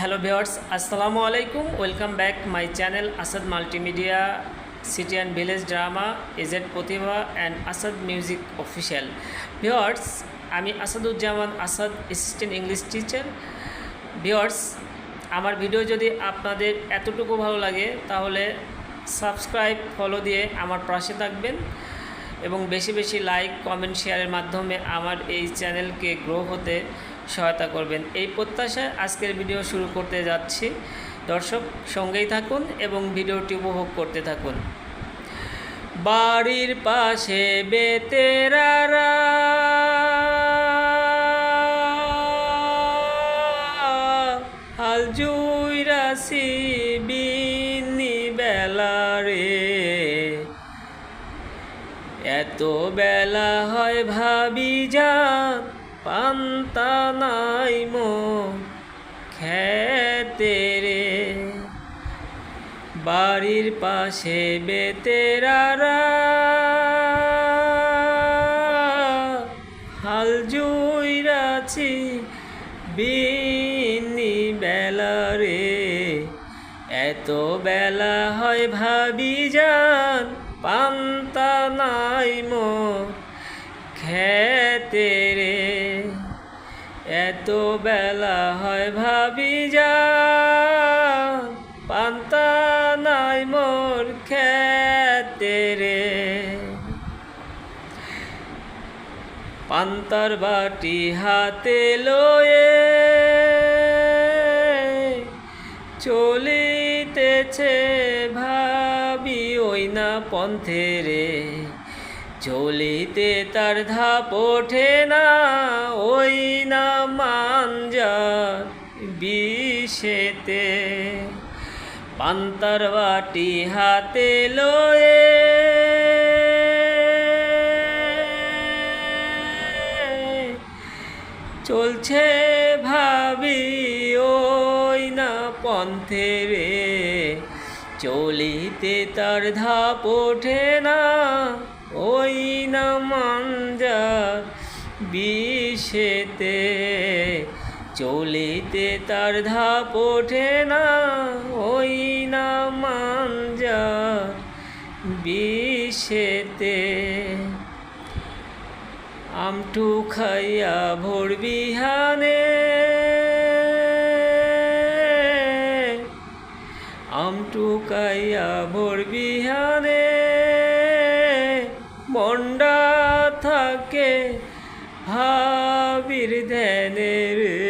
Hello viewers আসসালামু আলাইকুম। Welcome back my channel Asad multimedia, city and village drama A Z Pratibha and Asad music official. Viewers আমি Asaduzzaman Asad, assistant English teacher. Viewers আমার video যদি আপনাদের এতটুকু ভালো লাগে, তাহলে সাবস্ক্রাইব, ফলো দিয়ে আমার পাশে থাকবেন এবং বেশি বেশি লাইক, কমেন্ট, শেয়ারের মাধ্যমে আমার এই চ্যানেলকে গ্রো হতে সহায়তা করবেন। এই প্রত্যাশায় আজকের ভিডিও শুরু করতে যাচ্ছি। দর্শক, সঙ্গেই থাকুন এবং ভিডিওটি উপভোগ করতে থাকুন। বাড়ির পাশে বেতেরারা হাল জুইরাসি বিনি বেলা রে। এত বেলা হয় ভাবি যান পান্তা নাই মো খেতে রে বাড়ির পাশে বেতেরারা হাল জুইরাছি বিনি বেলা রে। এত বেলা হয় ভাবি যান পান্তা নাই মো খেতে রে এত বেলা হয় ভাবি যা, পান্তা নাই মোর খেতে রে পান্তার বাটি হাতে লয়ে চলিতেছে ভাবি ওই না পন্থে রে চলিতে তার ধাপ ওঠে না, ওই না মানজা বিষেতে। পান্তার বাটি হাতে লয়ে চলছে ভাবি ওই না পন্থে রে। চলিতে তার ধাপ ওঠে না মাঞ্জার বিষেতে চলিতে তার ধাপ ওঠে না, ওই না মাঞ্জার বিষেতে। আমটু খাইয়া ভোর বিহানে আমটু খাইয়া ভোর বিহানে ha bir denir